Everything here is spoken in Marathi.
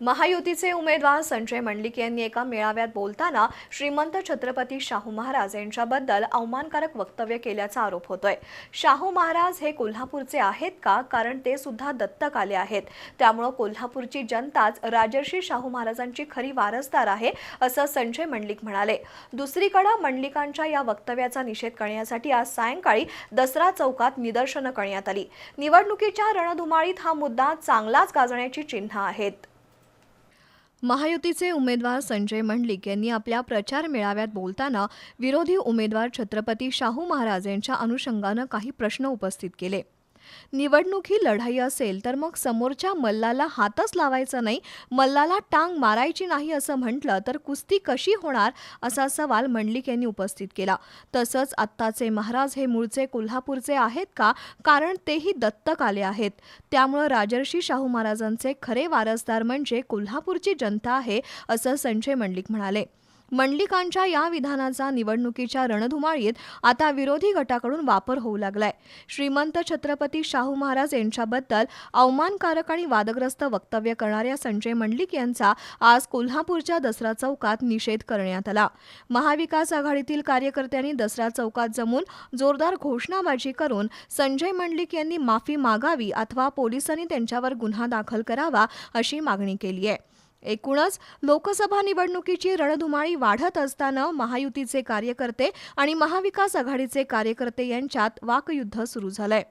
महायुतीचे उमेदवार संजय मंडलिक यांनी एका मेळाव्यात बोलताना श्रीमंत छत्रपती शाहू महाराज यांच्याबद्दल अवमानकारक वक्तव्य केल्याचा आरोप होतोय. शाहू महाराज हे कोल्हापूरचे आहेत का? कारण ते सुद्धा दत्तक आले आहेत. त्यामुळं कोल्हापूरची जनताच राजर्षी शाहू महाराजांची खरी वारसदार आहे असं संजय मंडलिक म्हणाले. दुसरीकडे मंडलिकांच्या या वक्तव्याचा निषेध करण्यासाठी आज सायंकाळी दसरा चौकात निदर्शनं करण्यात आली. निवडणुकीच्या रणधुमाळीत हा मुद्दा चांगलाच गाजण्याची चिन्ह आहेत. महायुतीचे उमेदवार संजय मंडलिक यांनी आपल्या प्रचार मेळाव्यात बोलताना विरोधी उमेदवार छत्रपती शाहू महाराज यांच्या अनुषंगानं काही प्रश्न उपस्थित केले. निवडणूक ही लढाई असेल तर मग समोरच्या मल्लाला हातच लावायचा नाही मल्लाला टांग मारायची नाही असं म्हटलं तर कुस्ती कशी होणार असा सवाल मंडलिक यांनी उपस्थित केला. तसंच आत्ताचे महाराज हे मूळचे कोल्हापूरचे आहेत का? कारण तेही दत्तक आले आहेत. त्यामुळं राजर्षी शाहू महाराजांचे खरे वारसदार म्हणजे कोल्हापूरची जनता आहे असं संजय मंडलिक म्हणाले. मंडलिकांच्या या विधानाचा निवडणुकीच्या रणधुमाळीत आता विरोधी गटाकडून वापर होऊ लागलाय. श्रीमंत छत्रपती शाहू महाराज यांच्याबद्दल अवमानकारक आणि वादग्रस्त वक्तव्य करणाऱ्या संजय मंडलिक यांचा आज कोल्हापूरच्या दसरा चौकात निषेध करण्यात आला. महाविकास आघाडीतील कार्यकर्त्यांनी दसरा चौकात जमून जोरदार घोषणाबाजी करून संजय मंडलिक यांनी माफी मागावी अथवा पोलिसांनी त्यांच्यावर गुन्हा दाखल करावा अशी मागणी केली आहे. एकूणच लोकसभा निवडणुकीची रणधुमाळी वाढत असताना महायुतीचे कार्यकर्ते आणि महाविकास आघाडीचे कार्यकर्ते यांच्यात वाकयुद्ध सुरू झालंय.